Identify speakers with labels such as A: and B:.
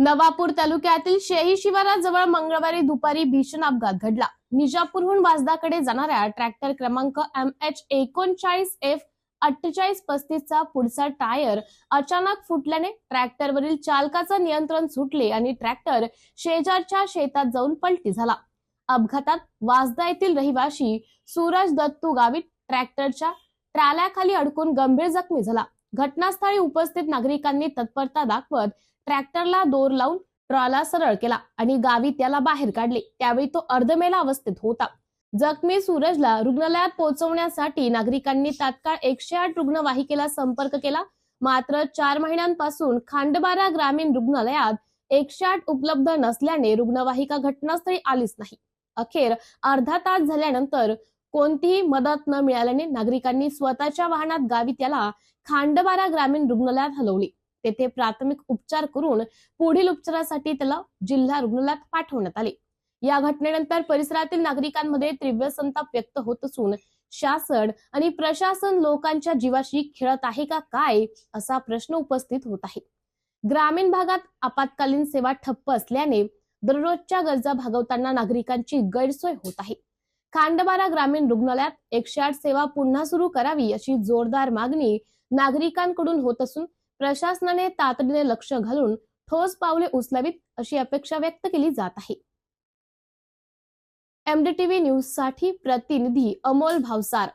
A: नवापूर तालुक्यातील शेही शिवाराजवळ मंगळवारी दुपारी भीषण अपघात घडला. निजापूरहून वाजदाकडे जाणाऱ्या ट्रॅक्टर क्रमांक एम एच एकोणचाळीस एफ अठ्ठेचाळीस पस्तीसचा पुढचा टायर अचानक फुटल्याने ट्रॅक्टरवरील चालकाचं नियंत्रण सुटले आणि ट्रॅक्टर शेजारच्या शेतात जाऊन पलटी झाला. अपघातात वाजदा येथील रहिवाशी सूरज दत्तू गावित ट्रॅक्टरच्या ट्राल्याखाली अडकून गंभीर जखमी झाला. घटनास्थळी उपस्थित नागरिकांनी तत्परता दाखवत ट्रॅक्टरला दोर लावून ट्रॉला सरळ केला आणि गावी त्याला बाहेर काढले. त्यावेळी तो अर्धमेला अवस्थेत होता. जखमी सूरजला रुग्णालयात पोहोचवण्यासाठी नागरिकांनी तात्काळ एकशे आठ रुग्णवाहिकेला संपर्क केला. मात्र चार महिन्यांपासून खांडबारा ग्रामीण रुग्णालयात एकशे आठ उपलब्ध नसल्याने रुग्णवाहिका घटनास्थळी आलीच नाही. अखेर अर्धा तास झाल्यानंतर कोणतीही मदत न मिळाल्याने नागरिकांनी स्वतःच्या वाहनात गावी त्याला खांडबारा ग्रामीण रुग्णालयात हलवली. तेथे प्राथमिक उपचार करून पुढील उपचारासाठी त्याला जिल्हा रुग्णालयात पाठवण्यात आले. या घटनेनंतर परिसरातील नागरिकांमध्ये तीव्र संताप व्यक्त होत असून शासन आणि प्रशासन लोकांच्या जीवाशी खेळत आहे का काय असा प्रश्न उपस्थित होत आहे. ग्रामीण भागात आपत्कालीन सेवा ठप्प असल्याने दररोजच्या गरजा भागवताना नागरिकांची गैरसोय होत आहे. खांडबारा ग्रामीण रुग्णालयात एकशे आठ सेवा पुन्हा सुरू करावी अशी जोरदार मागणी नागरिकांकडून होत असून प्रशासनाने तातडीने लक्ष घालून ठोस पावले उचलावीत अशी अपेक्षा व्यक्त केली जात आहे. एमडीटीव्ही न्यूजसाठी प्रतिनिधी अमोल भावसार